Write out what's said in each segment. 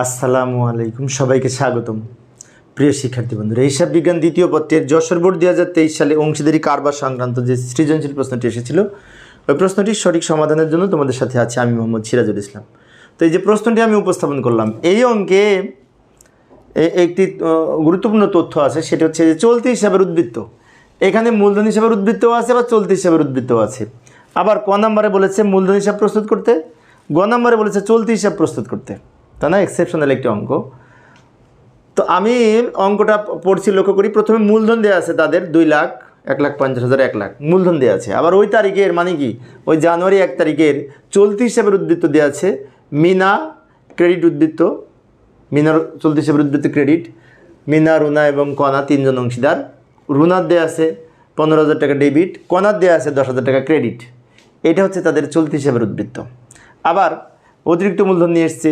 আসসালামু আলাইকুম, সবাইকে স্বাগতম। প্রিয় শিক্ষার্থী বন্ধুরা, হিসাব বিজ্ঞান দ্বিতীয় পত্রের যশোর বোর্ড দু হাজার তেইশ সালে অংশীদারি কারবার সংক্রান্ত যে সৃজনশীল প্রশ্নটি এসেছিল, ওই প্রশ্নটির সঠিক সমাধানের জন্য তোমাদের সাথে আছে আমি মোহাম্মদ সিরাজুল ইসলাম। তো এই যে প্রশ্নটি আমি উপস্থাপন করলাম, এই অঙ্কে একটি গুরুত্বপূর্ণ তথ্য আছে, সেটা হচ্ছে যে চলতি হিসাবের উদ্বৃত্ত। এখানে মূলধন হিসাবের উদ্বৃত্তও আছে বা চলতি হিসাবের উদ্বৃত্তও আছে। আবার ক নম্বরে বলেছে মূলধন হিসাব প্রস্তুত করতে, গ নম্বরে বলেছে চলতি হিসাব প্রস্তুত করতে। তা না এক্সেপশনাল একটি অঙ্ক। তো আমি অঙ্কটা পড়ছি লক্ষ্য করি, প্রথমে মূলধন দেওয়া আছে তাদের দুই লাখ, এক লাখ পঞ্চাশ হাজার, এক লাখ। মূলধন দেওয়া আছে। আবার ওই তারিখের মানে কি? ওই জানুয়ারি এক তারিখের চলতি হিসাবের উদ্বৃত্ত দেওয়া আছে, মিনা ক্রেডিট উদ্বৃত্ত মিনার চলতি হিসাবের উদ্বৃত্ত ক্রেডিট মিনা, রুনা এবং কণা তিনজন অংশীদার। রুনার দেওয়া আছে পনেরো হাজার টাকা ডেবিট কণার দেওয়া আছে দশ হাজার টাকা ক্রেডিট এটা হচ্ছে তাদের চলতি হিসাবের উদ্বৃত্ত আবার অতিরিক্ত মূলধন নিয়ে এসছে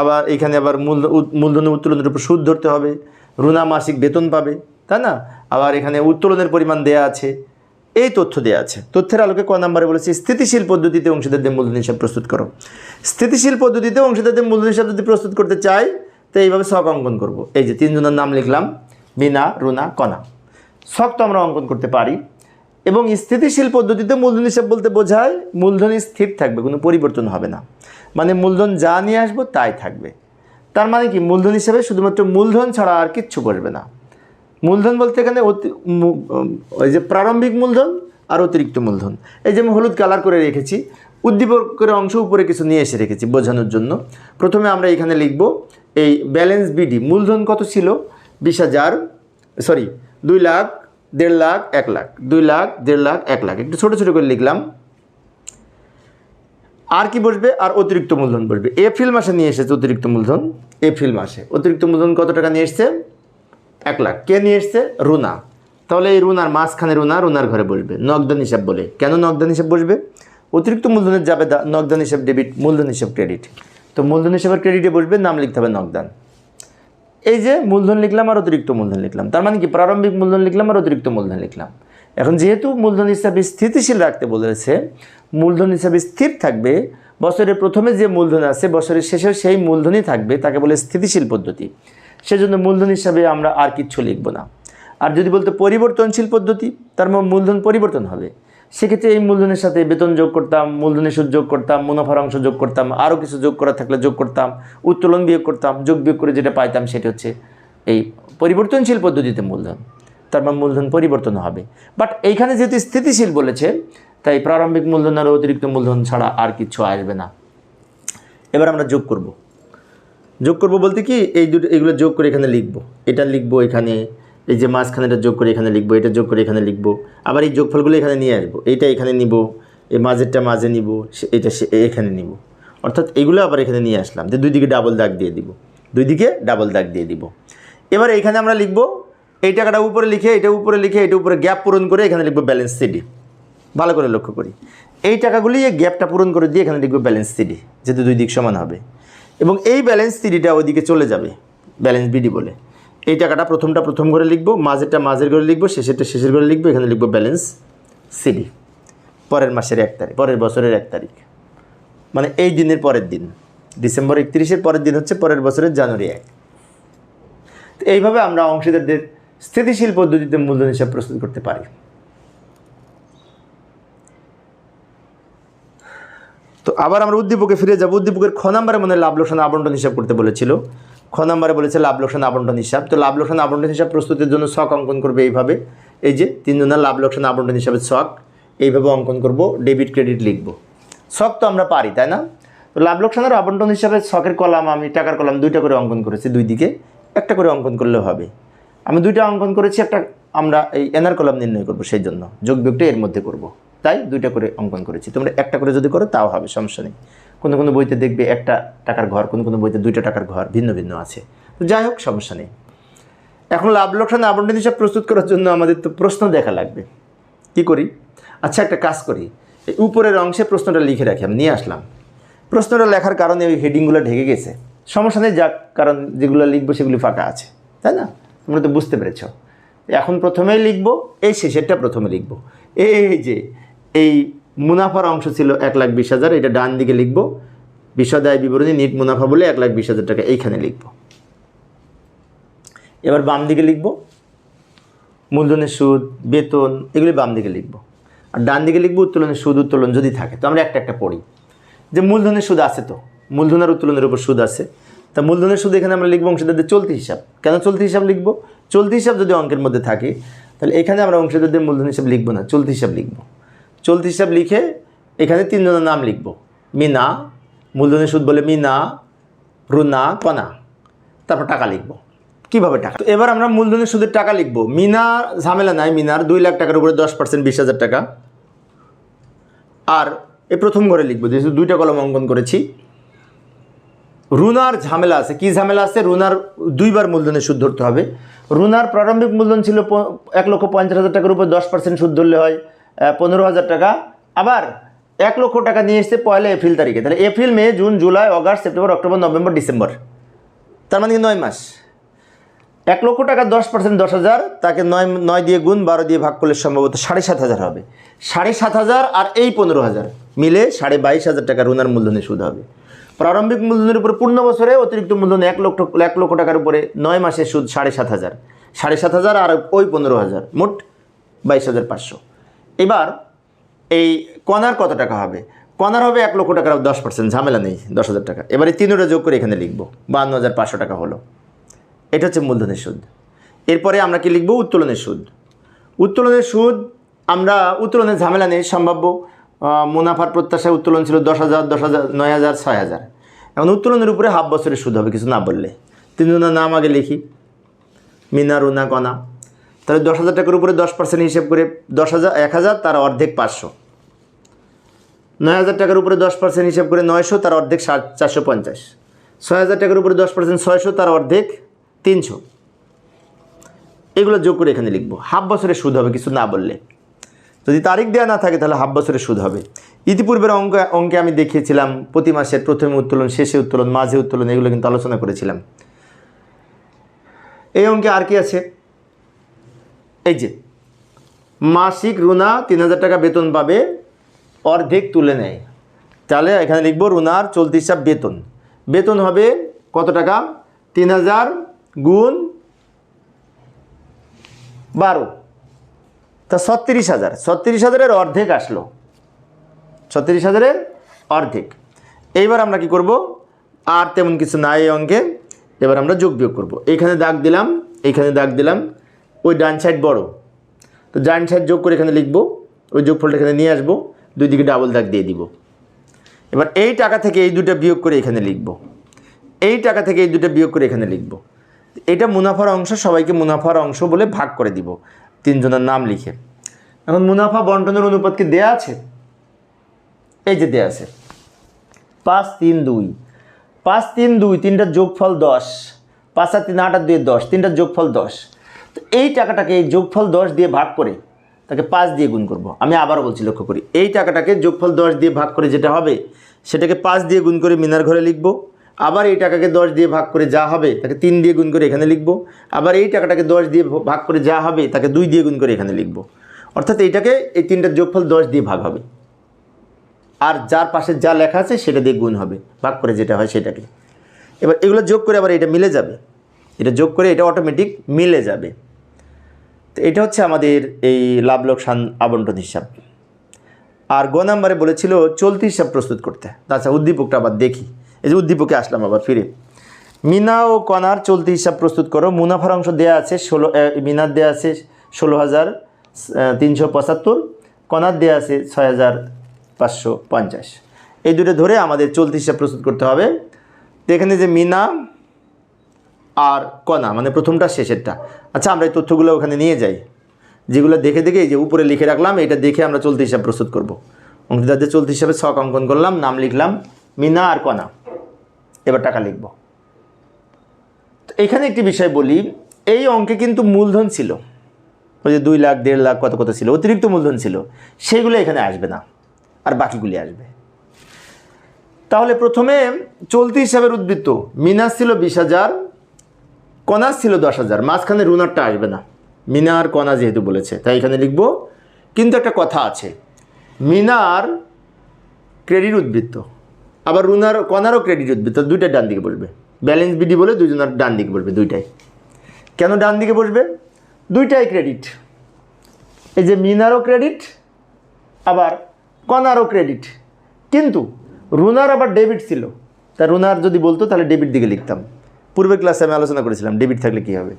আবার এখানে আবার মূল মূলধনের উত্তোলনের উপর সুদ ধরতে হবে, রুনা মাসিক বেতন পাবে, তাই না? আবার এখানে উত্তোলনের পরিমাণ দেয়া আছে, এই তথ্য দেওয়া আছে। তথ্যের আলোকে ক নম্বরে বলেছি, স্থিতিশীল পদ্ধতিতে অংশীদারদের মূলধন হিসাব প্রস্তুত করো। স্থিতিশীল পদ্ধতিতে অংশীদারদের মূলধন হিসাব যদি প্রস্তুত করতে চাই, তো এইভাবে শখ অঙ্কন করব। এই যে তিনজনের নাম লিখলাম বিনা রুনা কণা শখ তো আমরা অঙ্কন করতে পারি। এবং স্থিতিশীল পদ্ধতিতে মূলধন হিসাব বলতে বোঝায় মূলধন স্থির থাকবে, কোনো পরিবর্তন হবে না। মানে মূলধন যা নিয়ে আসব তাই থাকবে। তার মানে কি? মূলধন হিসাবে শুধুমাত্র মূলধন ছাড়া আর কিচ্ছু করবে না। মূলধন বলতে এখানে অতি- ওই যে প্রারম্ভিক মূলধন আর অতিরিক্ত মূলধন। এই যে আমি হলুদ কালার করে রেখেছি, উদ্দীপকের অংশ উপরে কিছু নিয়ে এসে রেখেছি বোঝানোর জন্য। প্রথমে আমরা এখানে লিখব এই ব্যালেন্স বিডি মূলধন কত ছিল? বিশ হাজার সরি দুই লাখ, দেড় লাখ, এক লাখ। দুই লাখ, দেড় লাখ, এক লাখ। একটু ছোটো ছোটো করে লিখলাম। আর কি বসবে? আর অতিরিক্ত মূলধন বসবে। এপ্রিল মাসে নিয়ে এসেছে অতিরিক্ত মূলধন। এপ্রিল মাসে। অতিরিক্ত মূলধন কত টাকা নিয়ে এসছে? এক লাখ। কে নিয়ে এসছে? রুনা। তাহলে এই রুনার মাঝখানে রুনা রুনার ঘরে বসবে। নগদান হিসাব বলে। কেন নগদান হিসাব বসবে? অতিরিক্ত মূলধনের যাবে নগদান হিসাব ডেবিট মূলধন হিসাব ক্রেডিট তো মূলধন হিসাবের ক্রেডিটে বসবে, নাম লিখতে হবে নগদান। এই যে মূলধন লিখলাম আর অতিরিক্ত মূলধন লিখলাম। তার মানে কি? প্রারম্ভিক মূলধন লিখলাম আর অতিরিক্ত মূলধন লিখলাম। এখন যেহেতু মূলধন হিসাবে স্থিতিশীল রাখতে বলেছে, মূলধন হিসাবে স্থির থাকবে, বছরের প্রথমে যে মূলধন আছে, বছরের শেষে সেই মূলধনই থাকবে, তাকে বলে স্থিতিশীল পদ্ধতি। সেজন্য মূলধন হিসাবে আমরা আর কিচ্ছু লিখব না। আর যদি বলতে পরিবর্তনশীল পদ্ধতি, তার মানে মূলধন পরিবর্তন হবে। সেক্ষেত্রে এই মূলধনের সাথে বেতন যোগ করতাম, মূলধনের সুদ যোগ করতাম, মুনাফার অংশ যোগ করতাম, আরও কিছু যোগ করা থাকলে যোগ করতাম, উত্তোলন বিয়োগ করতাম, যোগ বিয়োগ করে যেটা পাইতাম সেটা হচ্ছে এই পরিবর্তনশীল পদ্ধতিতে মূলধন। তার মানে মূলধন পরিবর্তন হবে। বাট এইখানে যেহেতু স্থিতিশীল বলেছে, তাই প্রারম্ভিক মূলধন আর অতিরিক্ত মূলধন ছাড়া আর কিছু আসবে না। এবার আমরা যোগ করব। যোগ করব বলতে কি, এই দুটো, এগুলো যোগ করে এখানে লিখব। এটা লিখব এখানে, এই যে মাঝখানে এটা যোগ করে এখানে লিখব, এটা যোগ করে এখানে লিখব। আবার এই যোগফলগুলো এখানে নিয়ে আসব। এইটা এখানে নিব, এই মাঝেরটা মাঝে নিব এটা এখানে নিব। অর্থাৎ এগুলো আবার এখানে নিয়ে আসলাম। যে দুই দিকে ডাবল দাগ দিয়ে দিব। দুই দিকে ডাবল দাগ দিয়ে দিব। এবার এখানে আমরা লিখব এই টাকাটা উপরে লিখে, এটা উপরে লিখে, এটা উপরে গ্যাপ পূরণ করে এখানে লিখব ব্যালেন্স সিডি ভালো করে লক্ষ্য করি। এই টাকাগুলি এই গ্যাপটা পূরণ করে দিয়ে এখানে লিখব ব্যালেন্স সিডি যেহেতু দুই দিক সমান হবে। এবং এই ব্যালেন্স সিডিটা ওইদিকে চলে যাবে ব্যালেন্স বিডি বলে। এই টাকাটা প্রথমটা প্রথম ঘরে লিখব, মাঝেরটা মাঝের ঘরে লিখব, শেষেরটা শেষের ঘরে লিখব, এখানে লিখব ব্যালেন্স সিডি পরের মাসের এক তারিখ, পরের বছরের এক তারিখ। মানে এই দিনের পরের দিন, ডিসেম্বর একত্রিশের পরের দিন হচ্ছে পরের বছরের জানুয়ারি এক। এইভাবে আমরা অংশীদারদের স্থিতিশীল পদ্ধতিতে মূলধন হিসাব প্রস্তুত করতে পারি। তো আবার আমরা উদ্দীপকে ফিরে যাব। উদ্দীপকের খ নম্বরে মনে লাভ লোকসান আবন্টন হিসাব করতে বলেছিল। খ নাম্বারে বলেছে লাভ লোকসান আবন্টন হিসাব। তো লাভ লোকসান আবন্টন হিসাব প্রস্তুতির জন্য শখ অঙ্কন করবে এইভাবে। এই যে তিনজনের লাভ লোকসান আবন্টন হিসাবে শখ এইভাবে অঙ্কন করব, ডেবিট, ক্রেডিট লিখব। শখ তো আমরা পারি, তাই না? তো লাভ লোকসানের আবন্টন হিসাবে শখের কলাম আমি, টাকার কলাম দুইটা করে অঙ্কন করেছি দুই দিকে। একটা করে অঙ্কন করলেও হবে। আমি দুইটা অঙ্কন করেছি, একটা আমরা এই এনার কলাম নির্ণয় করব সেই জন্য। যোগ বিয়োগটা এর মধ্যে করব। তাই দুইটা করে অঙ্কন করেছি। তোমরা একটা করে যদি করো, তাও হবে, সমস্যা নেই। কোনো কোনো বইতে দেখবে একটা টাকার ঘর, কোনো কোনো বইতে দুইটা টাকার ঘর, ভিন্ন ভিন্ন আছে। তো যাই হোক, সমস্যা নেই। এখন লাভ লোকসান আবন্টন হিসাব প্রস্তুত করার জন্য আমাদের তো প্রশ্ন দেখা লাগবে। কি করি? আচ্ছা একটা কাজ করি। এই উপরের অংশে প্রশ্নটা লিখে রাখি, আমি নিয়ে আসলাম। প্রশ্নটা লেখার কারণে ওই হেডিংগুলো ঢেকে গেছে। সমস্যা নেই যাক কারণ যেগুলো লিখব সেগুলি ফাঁকা আছে। তাই না? তোমরা তো বুঝতে পেরেছ। এখন প্রথমেই লিখব, এই শেষেরটা প্রথমে লিখব। এই যে, এই মুনাফার অংশ ছিল এক লাখ বিশ হাজার, এটা ডান দিকে লিখব। বিশদ আয় বিবরণী নিট মুনাফা বলে এক লাখ বিশ হাজার টাকা এইখানে লিখব। এবার বাম দিকে লিখব। মূলধনের সুদ, বেতন, এগুলি বাম দিকে লিখব। আর ডান দিকে লিখব উত্তোলনের সুদ, উত্তোলন যদি থাকে। তো আমরা একটা একটা পড়ি। যে মূলধনের সুদ আছে তো, মূলধনের উত্তোলনের উপর সুদ আছে। তা মূলধনের সুদ এখানে আমরা লিখব অংশীদারদের চলতি হিসাব। কেন চলতি হিসাব লিখব? চলতি হিসাব যদি অঙ্কের মধ্যে থাকে, তাহলে এখানে আমরা অংশীদারদের মূলধন হিসাব লিখব না, চলতি হিসাব লিখব। চলতি হিসাব লিখে এখানে তিনজনের নাম লিখব। মিনা, মূলধনের সুদ বলে মিনা, রুনা, কনা। তারপর টাকা লিখব। কীভাবে টাকা? তো এবার আমরা মূলধনের সুদের টাকা লিখব। মিনা, ঝামেলা নাই, মিনার দুই লাখ টাকার উপরে দশ পার্সেন্ট বিশ হাজার টাকা। আর এই প্রথম ঘরে লিখব, যেহেতু দুইটা কলম অঙ্কন করেছি। রুনার ঝামেলা আছে। কি ঝামেলা আছে? রুনার দুইবার মূলধনে সুদ ধরতে হবে। রুনার প্রারম্ভিক মূলধন ছিল এক লক্ষ পঞ্চাশ হাজার টাকার উপর দশ পার্সেন্ট সুদ ধরলে হয় পনেরো হাজার টাকা। আবার এক লক্ষ টাকা নিয়ে এসছে পয়লা এপ্রিল তারিখে। তাহলে April, May, June, July, August, September, October, November, December. তার মানে নয় মাস। এক লক্ষ টাকা দশ পার্সেন্ট দশ হাজার, তাকে নয় নয় দিয়ে গুণ, বারো দিয়ে ভাগ করলে সম্ভবত সাড়ে সাত হাজার হবে। সাড়ে সাত হাজার আর এই পনেরো হাজার মিলে সাড়ে বাইশ হাজার টাকা রুনার মূলধনে সুদ হবে। প্রারম্ভিক মূলধনের উপরে পূর্ণ বছরে অতিরিক্ত মূলধন এক লক্ষ এক লক্ষ টাকার উপরে নয় মাসের সুদ সাড়ে সাত হাজার। সাড়ে সাত হাজার আর ওই পনেরো হাজার, মোট বাইশ হাজার পাঁচশো। এবার এই কনার কত টাকা হবে? কনার হবে এক লক্ষ টাকার দশ পার্সেন্ট, ঝামেলা নেই, দশ হাজার টাকা। এবারে তিনোটা যোগ করে এখানে লিখব, বান্ন হাজার পাঁচশো টাকা হলো। এটা হচ্ছে মূলধনের সুদ। এরপরে আমরা কি লিখব? উত্তোলনের সুদ। উত্তোলনের সুদ, আমরা উত্তোলনের ঝামেলা নেই, সম্ভাব্য। মুনাফার প্রত্যাশায় উত্তোলন ছিল দশ হাজার দশ হাজার, নয় হাজার, ছয় হাজার। এখন উত্তোলনের উপরে হাফ বছরের সুদ হবে, কিছু না বললে। তিনজনের নাম আগে লিখি। মিনা, রুনা কণা তাহলে দশ হাজার টাকার উপরে দশ পার্সেন্ট হিসেব করে দশ হাজার, এক হাজার, তার অর্ধেক পাঁচশো। নয় হাজার টাকার উপরে দশ পার্সেন্ট হিসেব করে নয়শো, তার অর্ধেক ষাট চারশো পঞ্চাশ। ছয় হাজার টাকার উপরে দশ পার্সেন্ট ছয়শো, তার অর্ধেক তিনশো। এগুলো যোগ করে এখানে লিখব। হাফ বছরের সুদ হবে, কিছু না বললে। যদি তারিখ দেওয়া না থাকে, তাহলে হাফ বছরের সুদ হবে। ইতিপূর্বের অঙ্ক, অঙ্কে আমি দেখিয়েছিলাম, প্রতি মাসের প্রথমে উত্তোলন, শেষে উত্তোলন, মাঝে উত্তোলন, এগুলো কিন্তু আলোচনা করেছিলাম। এই অঙ্কে আর কি আছে? এই যে, মাসিক রুনা তিন হাজার টাকা বেতন পাবে, অর্ধেক তুলে নেয়। তাহলে এখানে লিখব রুনার চলতি হিসাব বেতন। বেতন হবে কত টাকা? তিন হাজার গুণ বারো। তা ছত্রিশ হাজার, ছত্রিশ হাজারের অর্ধেক আসলো। ছত্রিশ হাজারের অর্ধেক। এইবার আমরা কি করব? আর তেমন কিছু নাই এই অঙ্কে। এবার আমরা যোগ বিয়োগ করব। এইখানে দাগ দিলাম এইখানে দাগ দিলাম। ওই ডান সাইড বড়। তো ডান সাইড যোগ করে এখানে লিখব। ওই যোগফলটা এখানে নিয়ে আসব। দুই দিকে ডাবল দাগ দিয়ে দিব। এবার এই টাকা থেকে এই দুটো বিয়োগ করে এখানে লিখব। এই টাকা থেকে এই দুটো বিয়োগ করে এখানে লিখব। এটা মুনাফার অংশ, সবাইকে মুনাফার অংশ বলে ভাগ করে দিব। তিনজনের নাম লিখে। এখন মুনাফা বন্টনের অনুপাত কি দেয়া আছে? এই যে দেয়া আছে। পাঁচ তিন দুই। পাঁচ তিন দুই, তিনটার যোগফল দশ। পাঁচ আর তিন, আট আর দুই দশ, তিনটার যোগফল দশ। তো এই টাকাটাকে এই যোগফল দশ দিয়ে ভাগ করে তাকে পাঁচ দিয়ে গুণ করব। আমি আবারও বলছি, লক্ষ্য করি। এই টাকাটাকে যোগফল দশ দিয়ে ভাগ করে যেটা হবে, সেটাকে পাঁচ দিয়ে গুণ করে মিনার ঘরে লিখব। আবার এই টাকাকে দশ দিয়ে ভাগ করে যা হবে তাকে তিন দিয়ে গুণ করে এখানে লিখব। আবার এই টাকাটাকে দশ দিয়ে ভাগ করে যা হবে তাকে দুই দিয়ে গুণ করে এখানে লিখব। অর্থাৎ এইটাকে এই তিনটার যোগফল দশ দিয়ে ভাগ হবে। আর যার পাশে যা লেখা আছে সেটা দিয়ে গুণ হবে, ভাগ করে যেটা হয় সেটাকে। এবার এগুলো যোগ করে আবার এটা মিলে যাবে। এটা যোগ করে এটা অটোমেটিক মিলে যাবে। তো এটা হচ্ছে আমাদের এই লাভ লোকসান আবন্টন হিসাব। আর গ নাম্বারে বলেছিল, চলতি হিসাব প্রস্তুত করতে। আচ্ছা উদ্দীপকটা আবার দেখি। এই যে উদ্দীপকে আসলাম আবার, ফিরে। মিনা ও কণার চলতি হিসাব প্রস্তুত করো। মুনাফার অংশ দেওয়া আছে ষোলো মিনার দেওয়া আছে ষোলো হাজার তিনশো পঁচাত্তর, কণার দেওয়া আছে ছয় হাজার পাঁচশো পঞ্চাশ। এই দুটো ধরে আমাদের চলতি হিসাব প্রস্তুত করতে হবে। এখানে যে মিনা আর কণা মানে প্রথমটা শেষেরটা। আচ্ছা আমরা এই তথ্যগুলো ওখানে নিয়ে যাই। যেগুলো দেখে দেখে এই যে উপরে লিখে রাখলাম, এটা দেখে আমরা চলতি হিসাব প্রস্তুত করব। অঙ্কিতাদের চলতি হিসাবে ছক অঙ্কন করলাম, নাম লিখলাম, মিনা আর কণা। এবার টাকা লিখব। এখানে একটি বিষয় বলি, এই অঙ্কে কিন্তু মূলধন ছিল। ওই যে দুই লাখ, দেড় লাখ কত কত ছিল, অতিরিক্ত মূলধন ছিল সেইগুলো এখানে আসবে না, আর বাকিগুলি আসবে। তাহলে প্রথমে চলতি হিসাবের উদ্বৃত্ত মিনাস ছিল বিশ হাজার কনাস ছিল দশ হাজার, মাঝখানে রুনারটা আসবে না। মিনার, কণা যেহেতু বলেছে, তাই এখানে লিখব। কিন্তু একটা কথা আছে, মিনার ক্রেডিট উদ্বৃত্ত আবার রুনার, কনারও ক্রেডিট উঠবে তো দুইটা ডান দিকে বসবে। ব্যালেন্স বিডি বলে দুজনের ডান দিকে বসবে, দুইটাই। কেন ডান দিকে বসবে? দুইটাই ক্রেডিট এই যে মিনারও ক্রেডিট আবার কনারও ক্রেডিট কিন্তু রুনার আবার ডেবিট ছিল। তা রুনার যদি বলতো, তাহলে ডেবিট দিকে লিখতাম। পূর্বের ক্লাসে আমি আলোচনা করেছিলাম ডেবিট থাকলে কী হবে?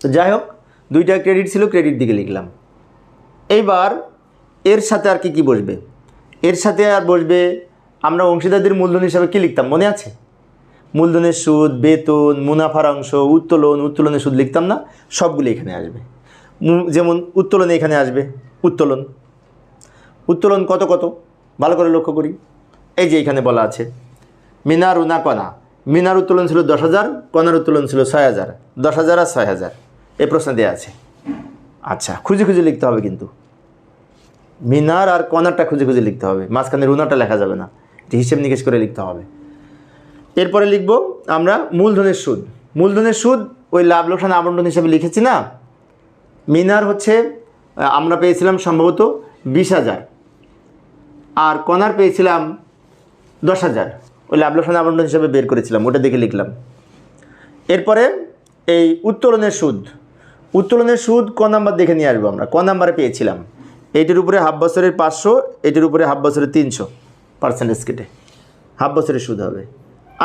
তো যাই হোক, দুইটা ক্রেডিট ছিল ক্রেডিট দিকে লিখলাম। এইবার এর সাথে আর কি কি বসবে? সাথে আর বসবে, আমরা অংশীদারদের মূলধন হিসাবে কী লিখতাম? মনে আছে? মূলধনের সুদ, বেতন, মুনাফার অংশ, উত্তোলন, উত্তোলনের সুদ লিখতাম না, সবগুলো এখানে আসবে। যেমন উত্তোলনে এখানে আসবে, উত্তোলন। উত্তোলন কত কত? ভালো করে লক্ষ্য করি। এই যে এখানে বলা আছে মিনা রুনা কণা। মিনার উত্তোলন ছিল দশ হাজার, কণার উত্তোলন ছিল ছয় হাজার। দশ হাজার আর ছয় হাজার। এই প্রশ্ন দেওয়া আছে। আচ্ছা খুঁজে খুঁজে লিখতে হবে কিন্তু। মিনার আর কণারটা খুঁজে খুঁজে লিখতে হবে। মাঝখানে রুনাটা লেখা যাবে না। এটি হিসেব নিকেশ করে লিখতে হবে। এরপরে লিখব আমরা মূলধনের সুদ। মূলধনের সুদ ওই লাভ লোকসান আবন্টন হিসেবে লিখেছি না? মিনার হচ্ছে আমরা পেয়েছিলাম সম্ভবত বিশ হাজার। আর কনার পেয়েছিলাম দশ হাজার। ওই লাভ লোকসান আবন্টন হিসেবে বের করেছিলাম, ওটা দেখে লিখলাম। এরপরে এই উত্তোলনের সুদ। উত্তোলনের সুদ ক নাম্বার দেখে নিয়ে আসব আমরা। ক নাম্বারে পেয়েছিলাম? এইটির উপরে হাফ বছরের পাঁচশো এটির উপরে হাফ বছরের তিনশো পার্সেন্টেজ কেটে হাফ বছরের সুদ হবে।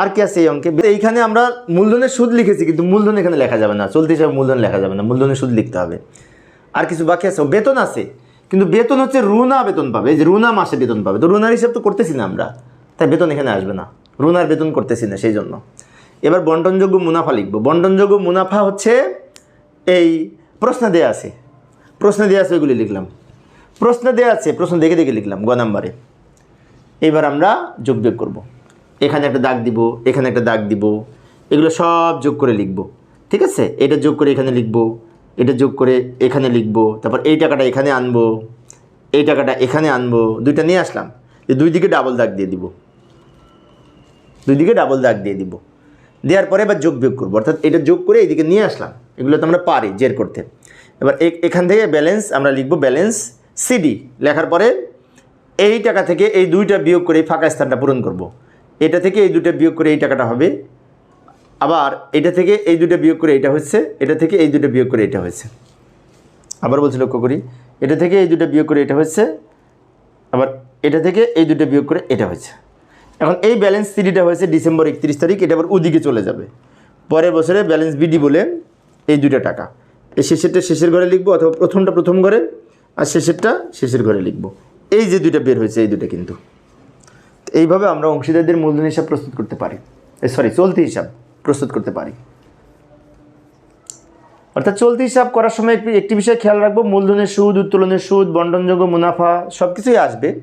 আর কি আছে এই অঙ্কে? এইখানে আমরা মূলধনের সুদ লিখেছি, কিন্তু মূলধন এখানে লেখা যাবে না। চলতি হিসাবে মূলধন লেখা যাবে না। মূলধনের সুদ লিখতে হবে। আর কিছু বাকি আছে। বেতন আছে, কিন্তু বেতন হচ্ছে রুনা বেতন পাবে। যে রুনা মাসে বেতন পাবে। তো রুনার হিসাব তো করতেছি না আমরা। তাই বেতন এখানে আসবে না। রুনার বেতন করতেছি না সেই জন্য। এবার বন্টনযোগ্য মুনাফা লিখব। বন্টনযোগ্য মুনাফা হচ্ছে এই প্রশ্ন দেয়া আছে। প্রশ্ন দেওয়া আছে, ওইগুলি লিখলাম। প্রশ্ন দেওয়া আছে, প্রশ্ন দেখে দেখে লিখলাম, গ নাম্বারে। এবার আমরা যোগ বিয়োগ করব। এখানে একটা দাগ দিব, এখানে একটা দাগ দিব, এগুলো সব যোগ করে লিখব। ঠিক আছে? এটা যোগ করে এখানে লিখব, এটা যোগ করে এখানে লিখব, তারপর এই টাকাটা এখানে আনব, এই টাকাটা এখানে আনব, দুইটা নিয়ে আসলাম। এই দুই দিকে ডাবল দাগ দিয়ে দিব। দুই দিকে ডাবল দাগ দিয়ে দিব। দেওয়ার পরে এবার যোগ বিয়োগ করব। অর্থাৎ এটা যোগ করে এইদিকে নিয়ে আসলাম। এগুলো তো আমরা পারি, জের করতে। এবার এখান থেকে ব্যালেন্স আমরা লিখব ব্যালেন্স সিডি লেখার পরে এই টাকা থেকে এই দুইটা বিয়োগ করে এই ফাঁকা স্থানটা পূরণ করব। এটা থেকে এই দুইটা বিয়োগ করে এই টাকাটা হবে। আবার এটা থেকে এই দুইটা বিয়োগ করে এটা হচ্ছে, এটা থেকে এই দুইটা বিয়োগ করে এটা হয়েছে আবার বলছি লক্ষ্য করি, এটা থেকে এই দুইটা বিয়োগ করে এটা হচ্ছে, আবার এটা থেকে এই দুটো বিয়োগ করে এটা হয়েছে এখন এই ব্যালেন্স সিডিটা হয়েছে ডিসেম্বর একত্রিশ তারিখ, এটা আবার ওদিকে চলে যাবে। পরের বছরে ব্যালেন্স বিডি বলে এই দুইটা টাকা। এই শেষেরটা শেষের ঘরে লিখব অথবা প্রথমটা প্রথম ঘরে? আর শেষেরটা শেষের ঘরে লিখব। এই যে দুইটা বের হয়েছে, এই দুটো কিন্তু। এইভাবে আমরা অংশীদারদের মূলধন হিসাব প্রস্তুত করতে পারি। সরি চলতি হিসাব প্রস্তুত করতে পারি। অর্থাৎ চলতি হিসাব করার সময় একটি একটি বিষয় খেয়াল রাখব, মূলধনের সুদ, উত্তোলনের সুদ, বন্টনযোগ্য মুনাফা সব কিছুই আসবে।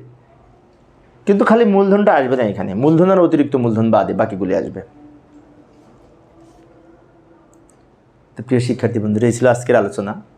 কিন্তু খালি মূলধনটা আসবে না এখানে। মূলধন আর অতিরিক্ত মূলধন বাদে বাকিগুলি আসবে। তো প্রিয় শিক্ষার্থী বন্ধুরা, এই ছিল আজকের আলোচনা।